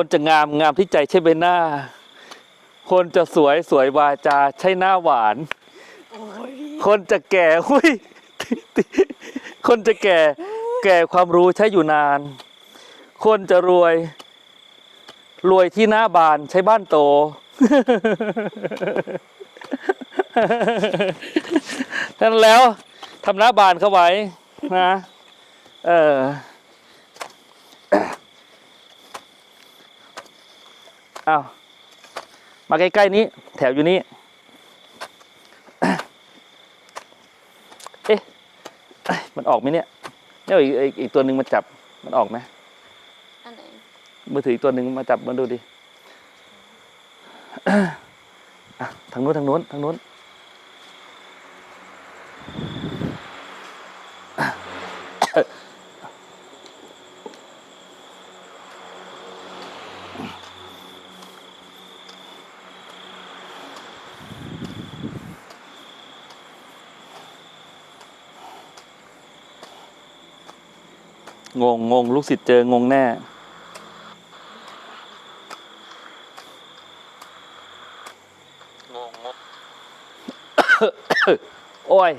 คนจะงามงามที่ใจใช่ใบหน้า คนจะสวยสวยวาจาใช่หน้าหวานโอ้ยคนจะแก่หุ้ยคนจะแก่แก่ความรู้ใช้อยู่นาน คนจะรวย รวยที่หน้าบานใช้บ้านโต นั้นแล้วทำหน้าบานเข้าไว้นะ เออ อ้าวมาใกล้ๆนี้ แถวอยู่นี่เอ๊ะเอ้ยมันออกไหมเนี่ยเนี่ยอีกอีกอีกตัวหนึ่งมาจับมันออกไหมอันไหนมือถืออีกตัวหนึ่งมาจับมันดูดิอะทางนู้นทางนู้นทางนู้น งงงงลูกศิษย์เจองงแน่ งงงโอ้ย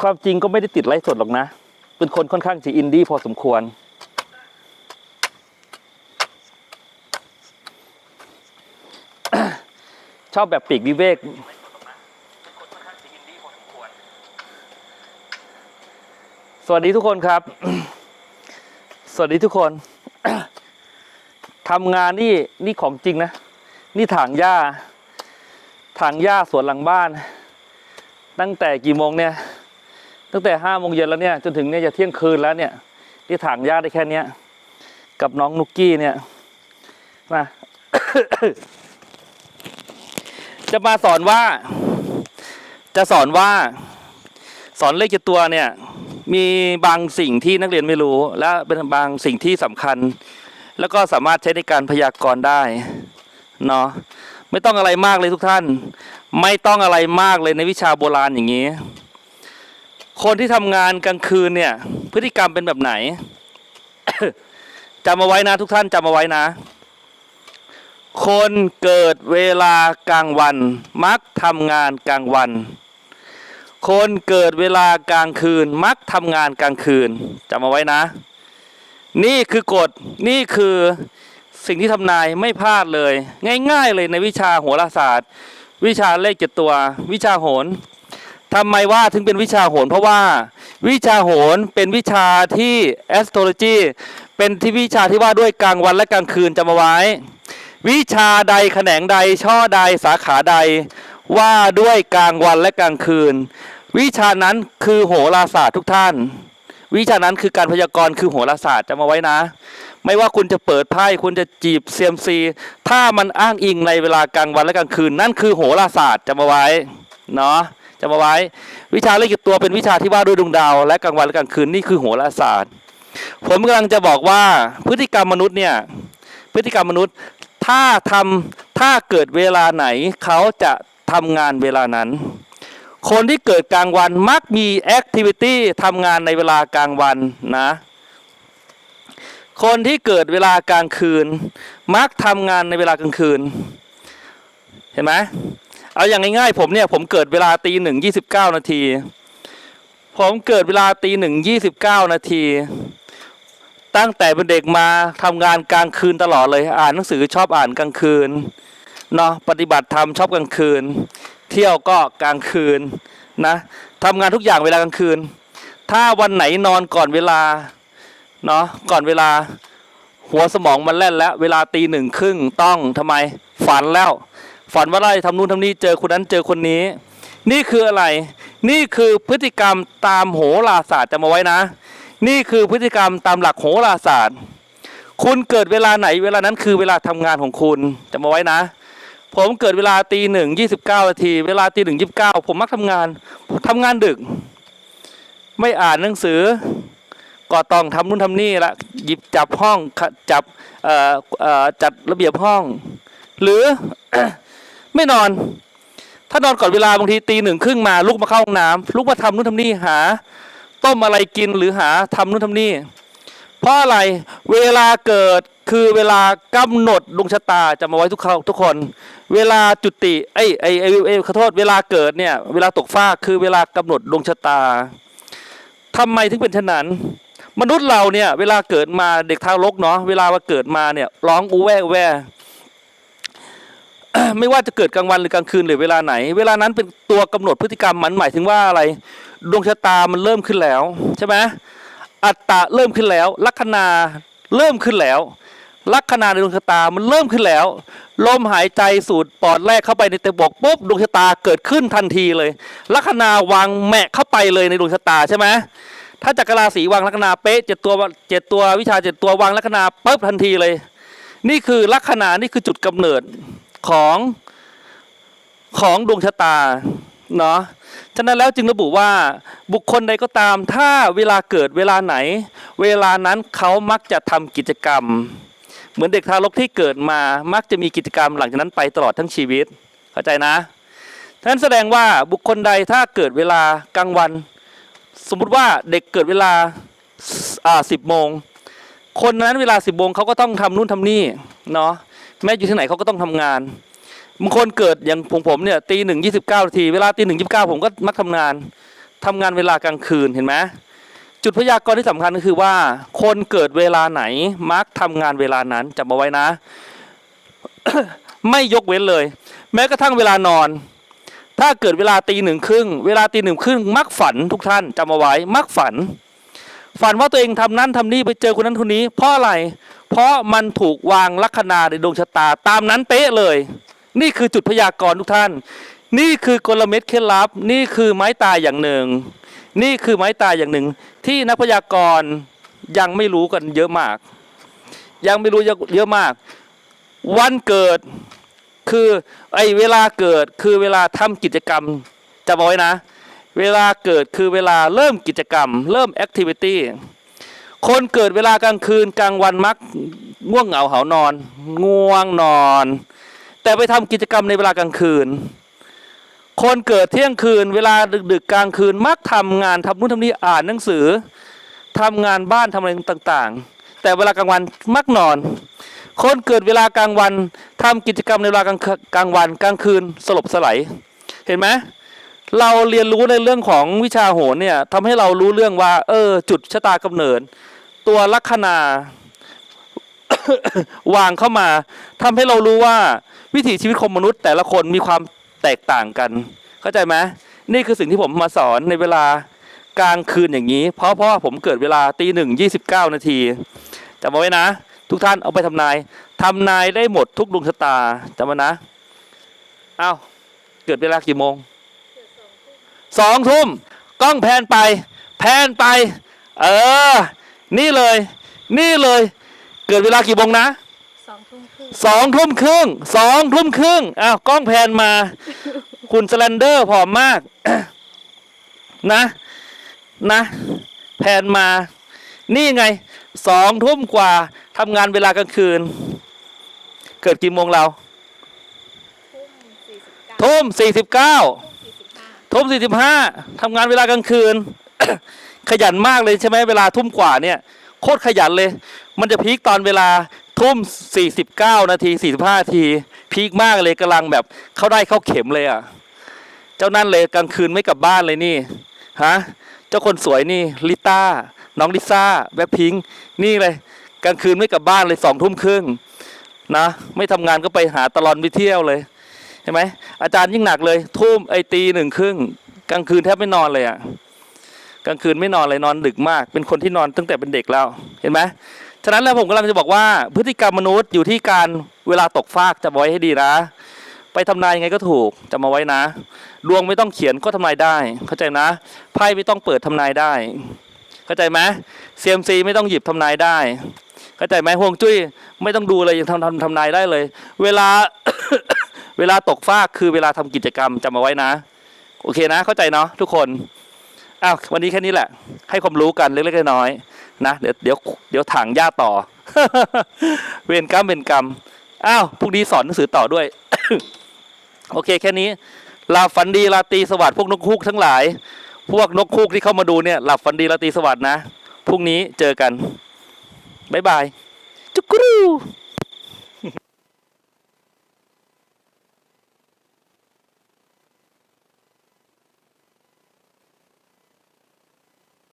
ความจริงก็ไม่ได้ติดไลฟ์สดหรอกนะ เป็นคนค่อนข้างจะอินดี้พอสมควร ชอบแบบปีกวิเวกสวัสดีทุกคนครับ สวัสดีทุกคนทำงานนี่นี่ของจริงนะ นี่ถางหญ้าถางหญ้าสวนหลังบ้าน ตั้งแต่กี่โมงเนี่ย ตั้งแต่ห้าโมงเย็นแล้วเนี่ยจนถึงเนี่ยจะเที่ยงคืนแล้วเนี่ยที่ถางหญ้าได้แค่เนี้ยกับน้องนุกกี้เนี่ยมาจะมาสอนว่า จะสอนว่า สอนเลขจ็ดตัวเนี่ย มีบางสิ่งที่นักเรียนไม่รู้ และเป็นบางสิ่งที่สำคัญ แล้วก็สามารถใช้ในการพยากรณ์ได้เนาะไม่ต้องอะไรมากเลยทุกท่าน ไม่ต้องอะไรมากเลยในวิชาโบราณอย่างนี้ คนที่ทำงานกลางคืนเนี่ย พฤติกรรมเป็นแบบไหน จำเอาไว้นะทุกท่านจำเอาไว้นะ คนเกิดเวลากลางวัน มักทำงานกลางวัน คนเกิดเวลากลางคืน มักทำงานกลางคืนจำเอาไว้นะ นี่คือกฎนี่คือสิ่งที่ทำนายไม่พลาดเลย ง่าย ๆ เลยในวิชาโหราศาสตร์ วิชาเลขเจ็ดตัว วิชาโหร ทำไมว่าถึงเป็นวิชาโหรเพราะว่าวิชาโหรเป็นวิชาที่ astrology เป็นที่วิชาที่ว่าด้วยกลางวันและกลางคืนจำเอาไว้ วิชาใดแขนงใดช่อใดสาขาใด ว่าด้วยกลางวันและกลางคืน วิชานั้นคือโหราศาสตร์ทุกท่าน วิชานั้นคือการพยากรณ์คือโหราศาสตร์จำเอาไว้นะ ไม่ว่าคุณจะเปิดไพ่คุณจะจีบเซียมซีถ้ามันอ้างอิงในเวลากลางวันและกลางคืน นั่นคือโหราศาสตร์จำเอาไว้เนาะ จำเอาไว้ วิชาเลขเจ็ดตัวเป็นวิชาที่ว่าด้วยดวงดาว และกลางวันและกลางคืนนี่คือโหราศาสตร์ ผมกำลังจะบอกว่าพฤติกรรมมนุษย์เนี่ยพฤติกรรมมนุษย์ถ้าทำถ้าเกิดเวลาไหนเขาจะทำงานเวลานั้น คนที่เกิดกลางวันมักมีแอคทิวิตี้ทำงานในเวลากลางวันนะคนที่เกิดเวลากลางคืน มักทำงานในเวลากลางคืน เห็นไหม เอาอย่างง่ายๆผมเนี่ยผมเกิดเวลาตีหนึ่งยี่สิบเก้านาที ผมเกิดเวลาตีหนึ่งยี่สิบเก้านาที ตั้งแต่เป็นเด็กมาทำงานกลางคืนตลอดเลย อ่านหนังสือชอบอ่านกลางคืนเนาะปฏิบัติธรรมชอบกลางคืน เที่ยวก็กลางคืนนะทำงานทุกอย่างเวลากลางคืน ถ้าวันไหนนอนก่อนเวลาเนาะก่อนเวลาหัวสมองมันแล่นแล้ว เวลาตีหนึ่งครึ่งต้องทำไมฝันแล้ว ฝันว่าอะไรทำนู่นทำนี่เจอคนนั้นเจอคนนี้ นี่คืออะไร นี่คือพฤติกรรมตามโหราศาสตร์จำเอาไว้นะ นี่คือพฤติกรรมตามหลักโหราศาสตร์ คุณเกิดเวลาไหนเวลานั้นคือเวลาทำงานของคุณจำเอาไว้นะ ผมเกิดเวลาตีหนึ่งยี่สิบเก้านาทีเวลาตีหนึ่งยี่สิบเก้าผมมักทำงานทำงานดึก ไม่อ่านหนังสือก็ต้องทำนู่นทำนี่ละหยิบจับห้องจับจัดระเบียบห้อง หรือ ไม่นอน ถ้านอนก่อนเวลาบางทีตีหนึ่งครึ่งมาลุกมาเข้าห้องน้ำลุกมาทำนู่นทำนี่หา ต้มอะไรกินหรือหาทำนู่นทำนี่ เพราะอะไรเวลาเกิดคือเวลากำหนดดวงชะตาจะมาไว้ทุกเขาทุกคน เวลาจุติไอ้ไอ้ไอ้ไอ้ขอโทษเวลาเกิดเนี่ย เวลาตกฟ้าคือเวลากำหนดดวงชะตาทำไมถึงเป็นเช่นนั้น มนุษย์เราเนี่ยเวลาเกิดมาเด็กทารกเนาะเวลาว่าเกิดมาเนี่ยร้องอูแวอูแว ไม่ว่าจะเกิดกลางวันหรือกลางคืนหรือเวลาไหน เวลานั้นเป็นตัวกำหนดพฤติกรรมมันหมายถึงว่าอะไร ดวงชะตามันเริ่มขึ้นแล้วใช่ไหมอัตตะเริ่มขึ้นแล้ว ลัคนาเริ่มขึ้นแล้วลัคนาในดวงชะตามันเริ่มขึ้นแล้ว ลมหายใจสูดปอดแรกเข้าไปในเตบอกปุ๊บดวงชะตาเกิดขึ้นทันทีเลยลัคนาวางแมะเข้าไปเลยในดวงชะตาใช่ไหมถ้าจักรราศีวางลัคนาเป๊ะเจ็ดตัวเจ็ดตัววิชาเจ็ดตัววางลัคนาปุ๊บทันทีเลย นี่คือลัคนานี่คือจุดกำเนิด ของของดวงชะตาเนาะฉะนั้นแล้วจึงระบุว่าบุคคลใดก็ตาม ถ้าเวลาเกิดเวลาไหน เวลานั้นเขามักจะทำกิจกรรม เหมือนเด็กทารกที่เกิดมามักจะมีกิจกรรมหลังจากนั้นไปตลอดทั้งชีวิต เข้าใจนะฉะนั้นแสดงว่าบุคคลใดถ้าเกิดเวลากลางวัน สมมุติว่าเด็กเกิดเวลาอ่าสิบโมงคนนั้นเวลาสิบโมงเขาก็ต้องทำนู่นทำนี่เนาะ แม้อยู่ที่ไหนเขาก็ต้องทำงานบางคนเกิดอย่างผมผมเนี่ยตีหนึ่งยี่สิบเก้านาทีเวลาตีหนึ่งยี่สิบเก้าผมก็มักทำงานทำงานเวลากลางคืนเห็นไหมจุดพยากรณ์ที่สำคัญก็คือว่า คนเกิดเวลาไหนมักทำงานเวลานั้นจำเอาไว้นะ ไม่ยกเว้นเลย แม้กระทั่งเวลานอน ถ้าเกิดเวลาตีหนึ่งครึ่งเวลาตีหนึ่งครึ่งมักฝันทุกท่านจำเอาไว้มักฝัน ฝันว่าตัวเองทำนั่นทำนี่ไปเจอคนนั้นคนนี้ เพราะอะไร เพราะมันถูกวางลัคนาในดวงชะตาตามนั้นเป๊ะเลย นี่คือจุดพยากรณ์ทุกท่าน นี่คือกลเม็ดเคล็ดลับ นี่คือไม้ตายอย่างหนึ่ง นี่คือไม้ตายอย่างหนึ่ง ที่นักพยากรณ์ยังไม่รู้กันเยอะมาก ยังไม่รู้เยอะมาก วันเกิดคือไอเวลาเกิดคือเวลาทำกิจกรรมจำเอาไว้นะ เวลาเกิดคือเวลาเริ่มกิจกรรม เริ่มแอคทิวิตี้คนเกิดเวลากลางคืนกลางวันมักง่วงเหงาเหานอน ง่วงนอน แต่ไปทำกิจกรรมในเวลากลางคืน คนเกิดเที่ยงคืน เวลาดึกๆกลางคืนมักทำงานทำนู่นทำนี่อ่านหนังสือทำงานบ้านทำอะไรต่างๆ แต่เวลากลางวันมักนอน คนเกิดเวลากลางวันทำกิจกรรมในเวลากลางกลางวันกลางคืนสลบสลายเห็นไหม เราเรียนรู้ในเรื่องของวิชาโหรเนี่ยทำให้เรารู้เรื่องว่า เออ จุดชะตากำเนิด ตัวลัคนาวางเข้ามาทำให้เรารู้ว่าวิถีชีวิตของมนุษย์ แต่ละคนมีความแตกต่างกัน เข้าใจไหมนี่คือสิ่งที่ผมมาสอนในเวลากลางคืนอย่างนี้ เพราะเพราะว่าผมเกิดเวลาตีหนึ่งยี่สิบเก้านาทีจำเอาไว้นะ ทุกท่านเอาไปทำนายทำนายได้หมดทุกดวงชะตาจำไว้นะเอา้าเกิดเวลากี่โมง สองทุ่มกล้องแพนไป แพนไป เออ นี่เลย นี่เลย เกิดเวลากี่โมงนะสองทุ่มครึ่งสองทุ่มครึ่งสองทุ่มครึ่งอ้าวกล้องแพนมา คุณสแลนเดอร์ผอมมาก นะ นะ แพนมา นี่ไงสองทุ่มกว่าทำงานเวลากลางคืน เกิดกี่โมงเราทุ่มสี่สิบเก้า ทุ่มสี่สิบห้าทำงานเวลากลางคืน ขยันมากเลยใช่ไหมเวลาทุ่มกว่าเนี่ย โคตรขยันเลย มันจะพีคตอนเวลาทุ่มสี่สิบเก้านาทีสี่สิบห้านาที พีคมากเลยกำลังแบบเข้าได้เข้าเข็มเลยอะ เจ้านั่นเลยกลางคืนไม่กลับบ้านเลยนี่ฮะเจ้าคนสวยนี่ลิต้าน้องลิซ่าแบ็คพิงนี่เลยกลางคืนไม่กลับบ้านเลยสองทุ่มครึ่งนะไม่ทำงานก็ไปหาตลอนไปเที่ยวเลย เห็นไหมอาจารย์ยิ่งหนักเลย ทุ่มไอตีหนึ่งครึ่งกลางคืนแทบไม่นอนเลยอะกลางคืนไม่นอนเลยนอนดึกมาก เป็นคนที่นอนตั้งแต่เป็นเด็กแล้วเห็นไหมฉะนั้นแล้วผมกำลังจะบอกว่า พฤติกรรมมนุษย์อยู่ที่การเวลาตกฟากจำไว้ให้ดีนะ ไปทำนายยังไงก็ถูกจำมาไว้นะ ดวงไม่ต้องเขียนก็ทำนายได้ เข้าใจนะ ไพ่ไม่ต้องเปิดทำนายได้ เข้าใจไหมเซียมซีไม่ต้องหยิบทำนายได้ เข้าใจไหมห่วงจุ้ยไม่ต้องดูเลยยังทำทำทำนายได้เลย เวลา เวลาตกฟากคือเวลาทำกิจกรรมจำเอาไว้นะ โอเคนะ เข้าใจเนาะทุกคนอ้าววันนี้แค่นี้แหละ ให้ความรู้กันเล็กๆน้อยๆนะเดี๋ยวเดี๋ยวเดี๋ยวถางหญ้าต่อ เวรกรรมเวรกรรมอ้าวพรุ่งนี้สอนหนังสือต่อด้วย โอเคแค่นี้หลับฝันดีราตีสวัสดิ์พวกนกฮูกทั้งหลาย พวกนกฮูกที่เข้ามาดูเนี่ยหลับฝันดีราตีสวัสดิ์นะพรุ่งนี้เจอกันบ๊ายบายจุกกรู